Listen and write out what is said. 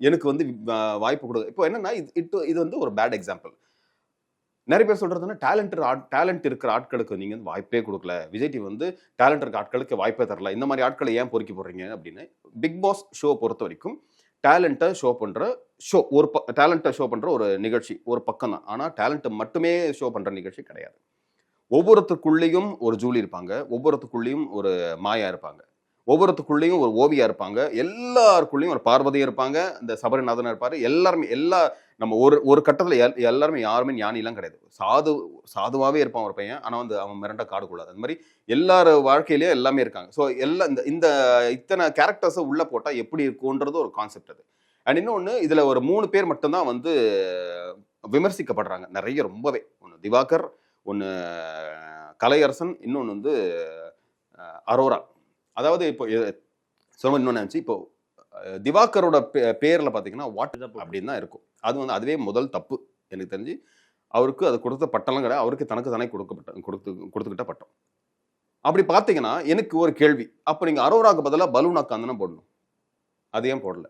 எனக்கு வந்து வாய்ப்பு கொடு இப்போ என்னன்னா இது இட்டு இது வந்து ஒரு பேட் எக்ஸாம்பிள் நிறைய பேர் சொல்றதுன்னா டேலண்ட் டேலண்ட் இருக்கிற ஆட்களுக்கு நீங்கள் வந்து வாய்ப்பே கொடுக்கல. விஜய் டிவி வந்து டேலண்ட் இருக்கிற ஆட்களுக்கு வாய்ப்பே தரல. இந்த மாதிரி ஆட்களை ஏன் பொறுக்கி போடுறீங்க அப்படின்னு பிக் பாஸ் ஷோ பொறுத்த வரைக்கும் டேலண்ட்டை ஷோ பண்ணுற ஷோ ஒரு டேலண்ட்டை ஷோ பண்ணுற ஒரு நிகழ்ச்சி ஒரு பக்கம் தான். ஆனால் டேலண்ட்டை மட்டுமே ஷோ பண்ணுற நிகழ்ச்சி கிடையாது. ஒவ்வொருத்துக்குள்ளேயும் ஒரு ஜூலி இருப்பாங்க. ஒவ்வொருத்துக்குள்ளேயும் ஒரு மாயா இருப்பாங்க. ஒவ்வொருத்துக்குள்ளேயும் ஒரு ஓவியா இருப்பாங்க. எல்லாருக்குள்ளேயும் ஒரு பார்வதியும் இருப்பாங்க. இந்த சபரிநாதன் இருப்பார். எல்லாருமே எல்லா நம்ம ஒரு ஒரு கட்டத்தில் எல்- எல்லாருமே யாருமே ஞானிலாம் கிடையாது. சாது சாதுவாகவே இருப்பான் ஒரு பையன். ஆனால் வந்து அவன் மிரண்ட காடுக்குள்ளாது அந்த மாதிரி எல்லார் வாழ்க்கையிலேயும் எல்லாமே இருக்காங்க. ஸோ எல்லா இந்த இந்த இத்தனை கேரக்டர்ஸை உள்ளே போட்டால் எப்படி இருக்கும்ன்றது ஒரு கான்செப்ட் அது. அண்ட் இன்னொன்று இதில் ஒரு மூணு பேர் மட்டும்தான் வந்து விமர்சிக்கப்படுறாங்க. நிறைய ரொம்பவே. ஒன்று திவாகர் ஒன்று கலையரசன் இன்னொன்று வந்து அரோரா. அதாவது இப்போ சொல்ல இன்னொன்று நினச்சி இப்போ திவாகரோட பேர்ல பார்த்தீங்கன்னா வாட் அப்படின்னு தான் இருக்கும். அது வந்து அதுவே முதல் தப்பு எனக்கு தெரிஞ்சு. அவருக்கு அது கொடுத்த பட்டம்லாம் கிடையாது. அவருக்கு தனக்கு தானே கொடுக்கப்பட்ட கொடுத்து கொடுத்துக்கிட்ட பட்டம். அப்படி பார்த்தீங்கன்னா எனக்கு ஒரு கேள்வி. அப்போ நீங்கள் அரோராக்கு பதிலாக பலூன் அக்காந்தனை போடணும். அது ஏன் போடல?